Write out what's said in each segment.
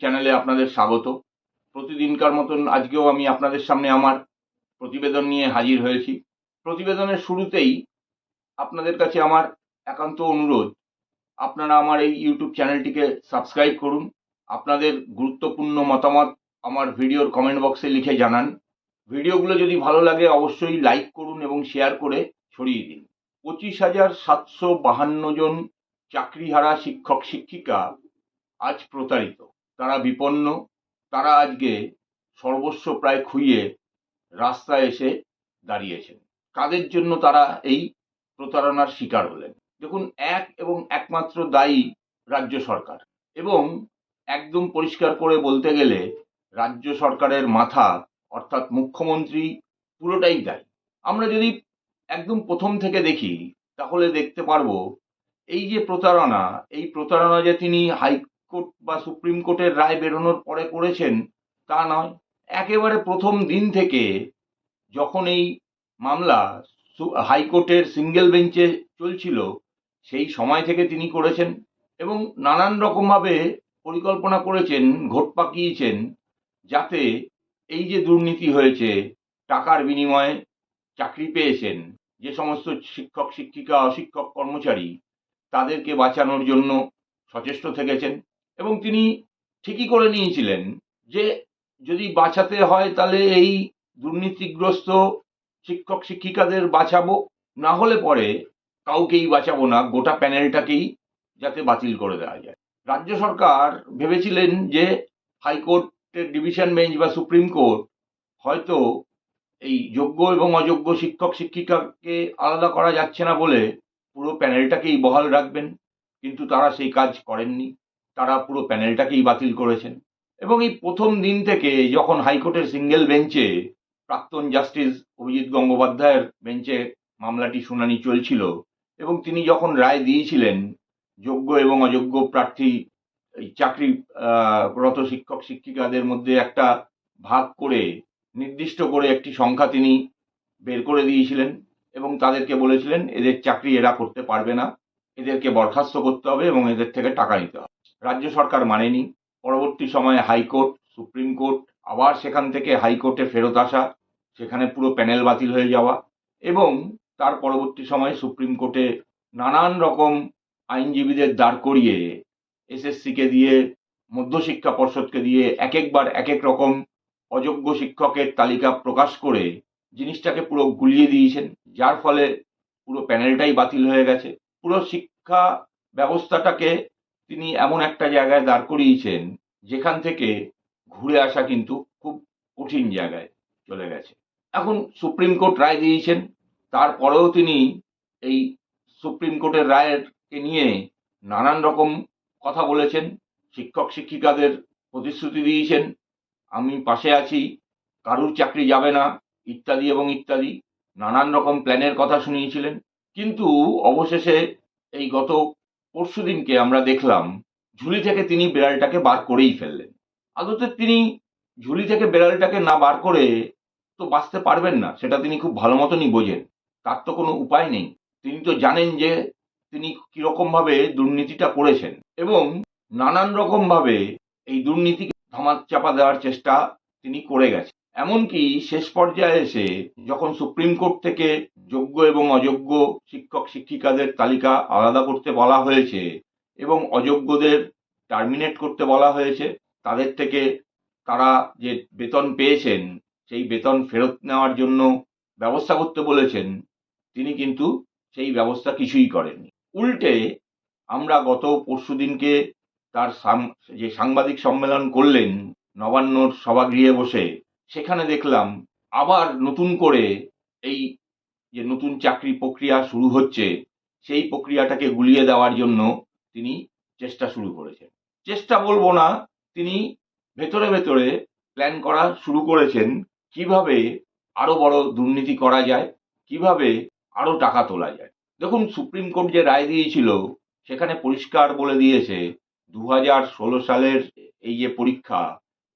চ্যানেলে আপনাদের স্বাগত। প্রতিদিনকার মতন আজকেও আমি আপনাদের সামনে আমার প্রতিবেদন নিয়ে হাজির হয়েছি। প্রতিবেদনের শুরুতেই আপনাদের কাছে আমার একান্ত অনুরোধ, আপনারা আমার এই ইউটিউব চ্যানেলটিকে সাবস্ক্রাইব করুন। আপনাদের গুরুত্বপূর্ণ মতামত আমার ভিডিওর কমেন্ট বক্সে লিখে জানান। ভিডিওগুলো যদি ভালো লাগে অবশ্যই লাইক করুন এবং শেয়ার করে ছড়িয়ে দিন। পঁচিশ হাজার সাতশো বাহান্ন জন চাকরিহারা শিক্ষক শিক্ষিকা আজ প্রতারিত। তারা বিপন্ন। তারা আজকে সর্বস্ব প্রায় খুইয়ে রাস্তায় এসে দাঁড়িয়েছেন। কাদের জন্য তারা এই প্রতারণার শিকার হলেন? দেখুন, এক এবং একমাত্র দায়ী রাজ্য সরকার। এবং একদম পরিষ্কার করে বলতে গেলে রাজ্য সরকারের মাথা, অর্থাৎ মুখ্যমন্ত্রী, পুরোটাই দায়ী। আমরা যদি একদম প্রথম থেকে দেখি, তাহলে দেখতে পারব, এই যে প্রতারণা, এই প্রতারণা যে তিনি হাইকোর্ট বা সুপ্রিম কোর্টের রায় বেরোনোর পরে করেছেন, তা নয়। একেবারে প্রথম দিন থেকে যখন এই মামলা হাইকোর্টের সিঙ্গেল বেঞ্চে চলছিল, সেই সময় থেকে তিনি করেছেন এবং নানান রকমভাবে পরিকল্পনা করেছেন, ঘোট পাকিয়েছেন যাতে এই যে দুর্নীতি হয়েছে, টাকার বিনিময়ে চাকরি পেয়েছেন, যে সমস্ত শিক্ষক শিক্ষিকা অশিক্ষক কর্মচারী, তাদেরকে বাঁচানোর জন্য সচেষ্ট থেকেছেন। এবং তিনি ঠিকই করে নিয়েছিলেন যে যদি বাঁচাতে হয় তাহলে এই দুর্নীতিগ্রস্ত শিক্ষক, শিক্ষিকাদের বাঁচাবো, না হলে পরে কাউকেই বাঁচাবো না, গোটা প্যানেলটাকেই যাতে বাতিল করে দেওয়া যায়। রাজ্য সরকার ভেবেছিলেন যে হাইকোর্টের ডিভিশন বেঞ্চ বা সুপ্রিম কোর্ট হয়তো এই যোগ্য এবং অযোগ্য শিক্ষক, শিক্ষিকাকে আলাদা করা যাচ্ছে না বলে পুরো প্যানেলটাকেই বহাল রাখবেন, কিন্তু তারা সেই কাজ করেননি। তারা পুরো প্যানেলটাকেই বাতিল করেছেন। এবং এই প্রথম দিন থেকে যখন হাইকোর্টের সিঙ্গেল বেঞ্চে প্রাক্তন জাস্টিস অভিজিৎ গঙ্গোপাধ্যায়ের বেঞ্চে মামলাটি শুনানি চলছিল এবং তিনি যখন রায় দিয়েছিলেন, যোগ্য এবং অযোগ্য প্রার্থী, এই চাকরি রত শিক্ষক শিক্ষিকাদের মধ্যে একটা ভাগ করে, নির্দিষ্ট করে একটি সংখ্যা তিনি বের করে দিয়েছিলেন এবং তাদেরকে বলেছিলেন, এদের চাকরি এরা করতে পারবে না। এদেরকে বরখাস্ত করতে হবে এবং এদের থেকে টাকা নিতে হবে। রাজ্য সরকার মানেনি। পরবর্তী সময়ে হাইকোর্ট, সুপ্রিম কোর্ট, আবার সেখান থেকে হাইকোর্টে ফেরত আসা, সেখানে পুরো প্যানেল বাতিল হয়ে যাওয়া এবং তার পরবর্তী সময়ে সুপ্রিম কোর্টে নানান রকম আইনজীবীদের দাঁড় করিয়ে, এসএসসিকে দিয়ে মধ্যশিক্ষা পর্ষদকে দিয়ে এক একবার এক এক রকম অযোগ্য শিক্ষকের তালিকা প্রকাশ করে জিনিসটাকে পুরো গুলিয়ে দিয়েছেন, যার ফলে পুরো প্যানেলটাই বাতিল হয়ে গেছে। পুরো শিক্ষা ব্যবস্থাটাকে তিনি এমন একটা জায়গায় দাঁড় করিয়েছেন, যেখান থেকে ঘুরে আসা কিন্তু খুব কঠিন জায়গায় চলে গেছে। এখন সুপ্রিম কোর্ট রায় দিয়েছেন, তারপরেও তিনি এই সুপ্রিম কোর্টের রায়কে নিয়ে নানান রকম কথা বলেছেন, শিক্ষক শিক্ষিকাদের প্রতিশ্রুতি দিয়েছেন, আমি পাশে আছি, কারুর চাকরি যাবে না, ইত্যাদি এবং ইত্যাদি, নানান রকম প্ল্যানের কথা শুনিয়েছিলেন। কিন্তু অবশেষে এই গত পরশুদিনকে আমরা দেখলাম ঝুলি থেকে তিনি বিড়ালটাকে বার করেই ফেললেন। আদতে তিনি ঝুলি থেকে বিড়ালটাকে না বার করে তো বাঁচতে পারবেন না, সেটা তিনি খুব ভালো মতনই বোঝেন। তার তো কোনো উপায় নেই। তিনি তো জানেন যে তিনি কীরকম ভাবে দুর্নীতিটা করেছেন এবং নানান রকমভাবে এই দুর্নীতিকে ধামাত চাপা দেওয়ার চেষ্টা তিনি করে গেছেন। এমনকি শেষ পর্যায়ে এসে যখন সুপ্রিম কোর্ট থেকে যোগ্য এবং অযোগ্য শিক্ষক শিক্ষিকাদের তালিকা আলাদা করতে বলা হয়েছে এবং অযোগ্যদের টার্মিনেট করতে বলা হয়েছে, তাদের থেকে তারা যে বেতন পেয়েছেন, সেই বেতন ফেরত নেওয়ার জন্য ব্যবস্থা করতে বলেছেন, তিনি কিন্তু সেই ব্যবস্থা কিছুই করেননি। উল্টে আমরা গত পরশুদিনকে তার যে সাংবাদিক সম্মেলন করলেন, নবান্নর সভাগৃহে বসে সেখানে দেখলাম আবার নতুন করে এই যে নতুন চাকরি প্রক্রিয়া শুরু হচ্ছে, সেই প্রক্রিয়াটাকে গুলিয়ে দেওয়ার জন্য তিনি চেষ্টা শুরু করেছেন। চেষ্টা বলব না, তিনি ভেতরে ভেতরে প্ল্যান করা শুরু করেছেন কীভাবে আরও বড় দুর্নীতি করা যায়, কীভাবে আরও টাকা তোলা যায়। দেখুন, সুপ্রিম কোর্ট যে রায় দিয়েছিল, সেখানে পরিষ্কার বলে দিয়েছে দু হাজার ষোলো সালের এই যে পরীক্ষা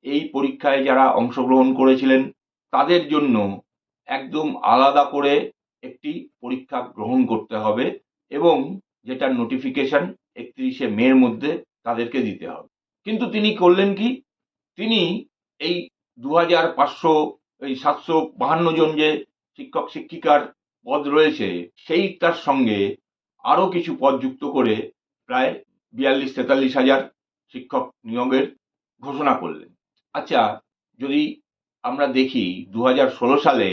এই পরীক্ষায় যারা অংশগ্রহণ করেছিলেন, তাদের জন্য একদম আলাদা করে একটি পরীক্ষা গ্রহণ করতে হবে এবং যেটার নোটিফিকেশন একত্রিশে মের মধ্যে তাদেরকে দিতে হবে। কিন্তু তিনি করলেন কি? তিনি এই দু হাজার পাঁচশো, এই সাতশো বাহান্ন জন যে শিক্ষক, শিক্ষিকার পদ রয়েছে, সেইটার সঙ্গে আরও কিছু পদ যুক্ত করে প্রায় বিয়াল্লিশ তেতাল্লিশ হাজার শিক্ষক নিয়োগের ঘোষণা করলেন। আচ্ছা যদি আমরা দেখি দু সালে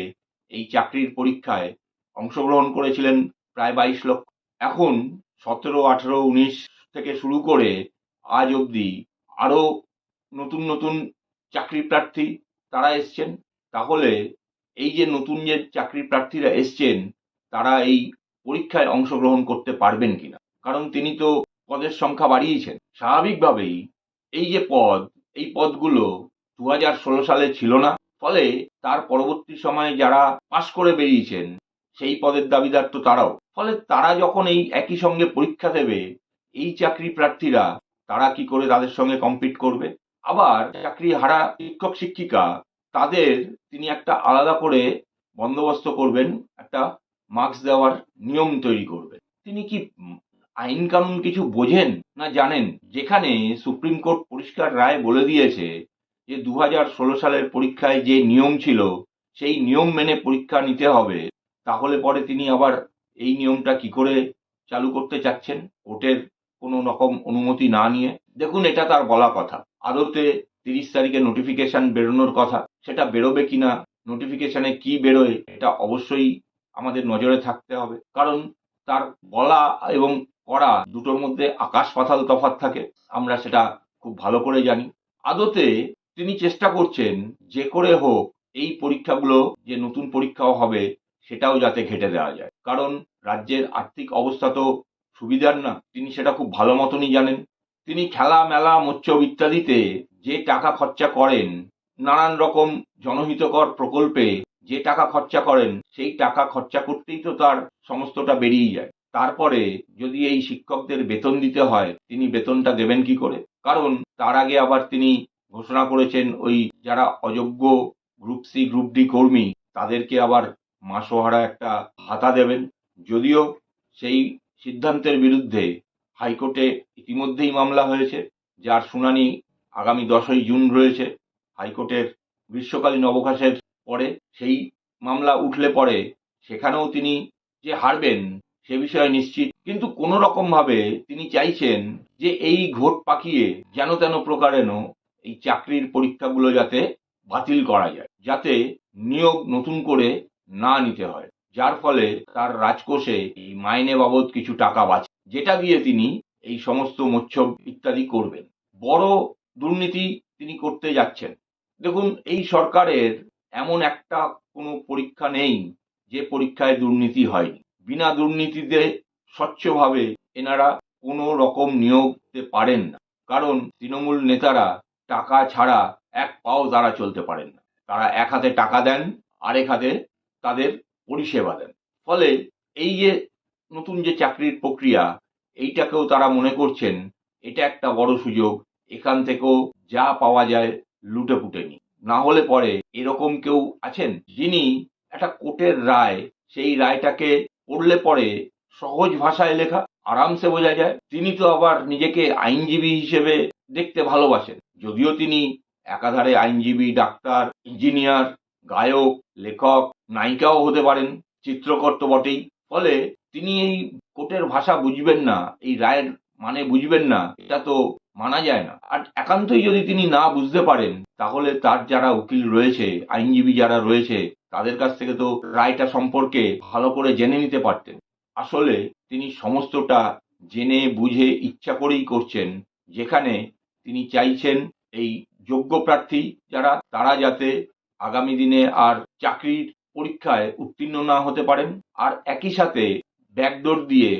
এই চাকরির পরীক্ষায় অংশগ্রহণ করেছিলেন প্রায় বাইশ লক্ষ। এখন সতেরো, আঠেরো, উনিশ থেকে শুরু করে আজ অবধি আরও নতুন নতুন চাকরি প্রার্থী তারা এসছেন। তাহলে এই যে নতুন যে চাকরি প্রার্থীরা এসছেন, তারা এই পরীক্ষায় অংশগ্রহণ করতে পারবেন কিনা? কারণ তিনি তো পদের সংখ্যা বাড়িয়েছেন। স্বাভাবিকভাবেই এই যে পদ এই পদগুলো দু হাজার ষোলো সালে ছিল না। ফলে তার পরবর্তী সময়ে যারা পাশ করে বেরিয়েছেন, সেই পদের দাবিদার তো তারাও। ফলে তারা যখন এই একই সঙ্গে পরীক্ষা দেবে, এই চাকরি প্রার্থীরা তারা কি করে তাদের সঙ্গে কম্পিট করবে? আবার চাকরি হারা শিক্ষক, শিক্ষিকা, তাদের তিনি একটা আলাদা করে বন্দোবস্ত করবেন, একটা মার্কস দেওয়ার নিয়ম তৈরি করবেন। তিনি কি আইন কানুন কিছু বোঝেন না জানেন? যেখানে সুপ্রিম কোর্ট পরিষ্কার রায় বলে দিয়েছে যে দু সালের পরীক্ষায় যে নিয়ম ছিল, সেই নিয়ম মেনে পরীক্ষা নিতে হবে। তাহলে পরে তিনি আবার এই নিয়মটা কি করে চালু করতে চাচ্ছেন? কোর্টের কোনো রকম অনুমতি না নিয়ে? দেখুন, এটা তার বলা কথা। আদতে তিরিশ তারিখে নোটিফিকেশন বেরোনোর কথা। সেটা বেরোবে কিনা, নোটিফিকেশনে কি বেরোয়, এটা অবশ্যই আমাদের নজরে থাকতে হবে। কারণ তার বলা এবং করা দুটোর মধ্যে আকাশ পাতাল তফাৎ থাকে, আমরা সেটা খুব ভালো করে জানি। আদতে তিনি চেষ্টা করছেন যে করে হোক এই পরীক্ষাগুলো যে নতুন পরীক্ষাও হবে সেটাও যাতে ঘেটে দেওয়া যায়। কারণ রাজ্যের আর্থিক অবস্থা তো সুবিধার না, তিনি সেটা খুব ভালো মতনই জানেন। তিনি খেলা, মেলা মোচ্ছব ইত্যাদিতে যে টাকা খরচা করেন, নানান রকম জনহিতকর প্রকল্পে যে টাকা খরচা করেন, সেই টাকা খরচা করতেই তো তার সমস্তটা বেরিয়ে যায়। তারপরে যদি এই শিক্ষকদের বেতন দিতে হয়, তিনি বেতনটা দেবেন কি করে? কারণ তার আগে আবার তিনি ঘোষণা করেছেন, ওই যারা অযোগ্য গ্রুপ সি, গ্রুপ ডি কর্মী, তাদেরকে আবার মাসোহারা একটা ভাতা দেবেন। যদিও সেই সিদ্ধান্তের বিরুদ্ধে হাইকোর্টে ইতিমধ্যেই মামলা হয়েছে, যার শুনানি আগামী দশই জুন রয়েছে। হাইকোর্টের গ্রীষ্মকালীন অবকাশের পরে সেই মামলা উঠলে পরে সেখানেও তিনি যে হারবেন সে বিষয়ে নিশ্চিত। কিন্তু কোনো রকম ভাবে তিনি চাইছেন যে এই ঘোট পাকিয়ে যেন তেন প্রকারেণ এই চাকরির পরীক্ষাগুলো যাতে বাতিল করা যায়, যাতে নিয়োগ নতুন করে না নিতে হয়। যার ফলে তার রাজকোষে এই মাইনে বাবদ কিছু টাকা বাঁচে, যেটা দিয়ে তিনি এই সমস্ত মোচ্ছব ইত্যাদি করবেন। বড় দুর্নীতি তিনি করতে যাচ্ছেন। দেখুন, এই সরকারের এমন একটা কোনো পরীক্ষা নেই যে পরীক্ষায় দুর্নীতি হয়নি। বিনা দুর্নীতিতে স্বচ্ছভাবে এনারা কোনো রকম নিয়োগ দিতে পারেন না। কারণ তৃণমূল নেতারা টাকা ছাড়া এক পাও তারা চলতে পারেন না। তারা এক হাতে টাকা দেন, আরেক হাতে তাদের পরিষেবা দেন। ফলে এই যে নতুন যে চাকরির প্রক্রিয়া, এইটাকেও তারা মনে করছেন, এটা একটা বড় সুযোগ, এখান থেকেও যা পাওয়া যায় লুটে পুটে নি না হলে পরে এরকম কেউ আছেন যিনি একটা কোর্টের রায়, সেই রায়টাকে পড়লে পরে সহজ ভাষায় লেখা, আরামসে বোঝা যায়। তিনি তো আবার নিজেকে আইনজীবী হিসেবে দেখতে ভালোবাসেন। যদিও তিনি একাধারে আইনজীবী, ডাক্তার, ইঞ্জিনিয়ার, গায়ক, লেখক, নায়িকাও হতে পারেন চিত্রকর তো বটেই। ফলে তিনি এই কোর্টের ভাষা বুঝবেন না, এই রায়ের মানে বুঝবেন না, এটা তো মানা যায় না। আর একান্তই যদি তিনি না বুঝতে পারেন, তাহলে তার যারা উকিল রয়েছে, আইনজীবী যারা রয়েছে, তাদের কাছ থেকে তো রায়টা সম্পর্কে ভালো করে জেনে নিতে পারতেন। আসলে তিনি সমস্তটা জেনে বুঝে ইচ্ছা করেই করছেন, যেখানে তিনি চাইছেন এই যোগ্য প্রার্থী যারা, তারা যাতে আগামী দিনে আর চাকরির পরীক্ষায় উত্তীর্ণ না হতে পারেন, আর একই সাথে ব্যাকডোর দিয়ে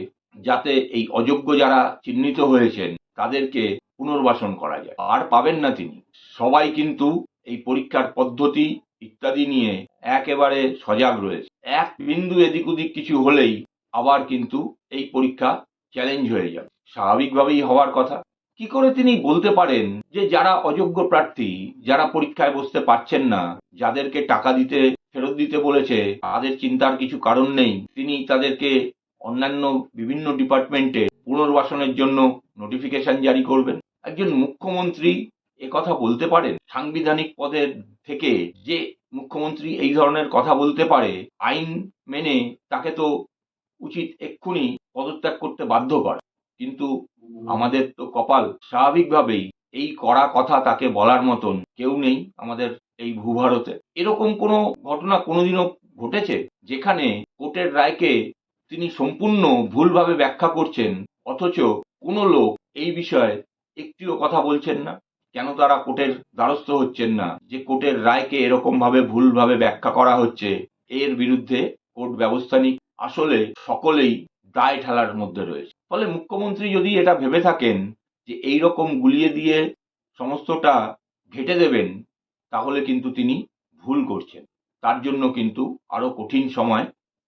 যাতে এই অযোগ্য যারা চিহ্নিত হয়েছেন, তাদেরকে পুনর্বাসন করা যায়। আর পাবেন না তিনি। সবাই কিন্তু এই পরীক্ষার পদ্ধতি ইত্যাদি নিয়ে একেবারে সজাগ রয়েছে। এক বিন্দু এদিক ওদিক কিছু হলেই আবার কিন্তু এই পরীক্ষা চ্যালেঞ্জ হয়ে যাবে। স্বাভাবিকভাবেই হওয়ার কথা। কি করে তিনি বলতে পারেন যে যারা অযোগ্য প্রার্থী, যারা পরীক্ষায় বসতে পারছেন না, যাদেরকে টাকা দিতে, ফেরত দিতে বলেছে, তাদের চিন্তার কিছু কারণ নেই। তিনি তাদেরকে অন্যান্য বিভিন্ন ডিপার্টমেন্টে পুনর্বাসনের জন্য নোটিফিকেশন জারি করবেন। একজন মুখ্যমন্ত্রী কথা বলতে পারেন? সাংবিধানিক পদের থেকে যে মুখ্যমন্ত্রী এই ধরনের কথা বলতে পারে, আইন মেনে তাকে তো উচিত এক্ষুনি পদত্যাগ করতে বাধ্য করা। কিন্তু আমাদের তো কপাল স্বাভাবিকভাবেই এই কড়া কথা তাকে বলার মতন কেউ নেই আমাদের এই ভূভারতে। এরকম কোনো ঘটনা কোনোদিনও ঘটেছে যেখানে কোর্টের রায়কে তিনি সম্পূর্ণ ভুলভাবে ব্যাখ্যা করছেন, অথচ কোনো লোক এই বিষয়ে একটিও কথা বলছেন না। কেন তারা কোর্টের দ্বারস্থ হচ্ছেন না? যে কোর্টের রায়কে এরকম ভাবে ভুলভাবে ব্যাখ্যা করা হচ্ছে, এর বিরুদ্ধে কোর্ট ব্যবস্থা নিক আসলে সকলেই দায় ঠেলার মধ্যে রয়েছে। ফলে মুখ্যমন্ত্রী যদি এটা ভেবে থাকেন যে এই রকম গুলিয়ে দিয়ে সমস্তটা ঘেটে দেবেন, তাহলে কিন্তু তিনি ভুল করছেন। তার জন্য কিন্তু আরও কঠিন সময়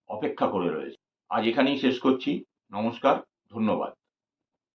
অপেক্ষা করে রয়েছে। আজ এখানেই শেষ করছি। নমস্কার, ধন্যবাদ।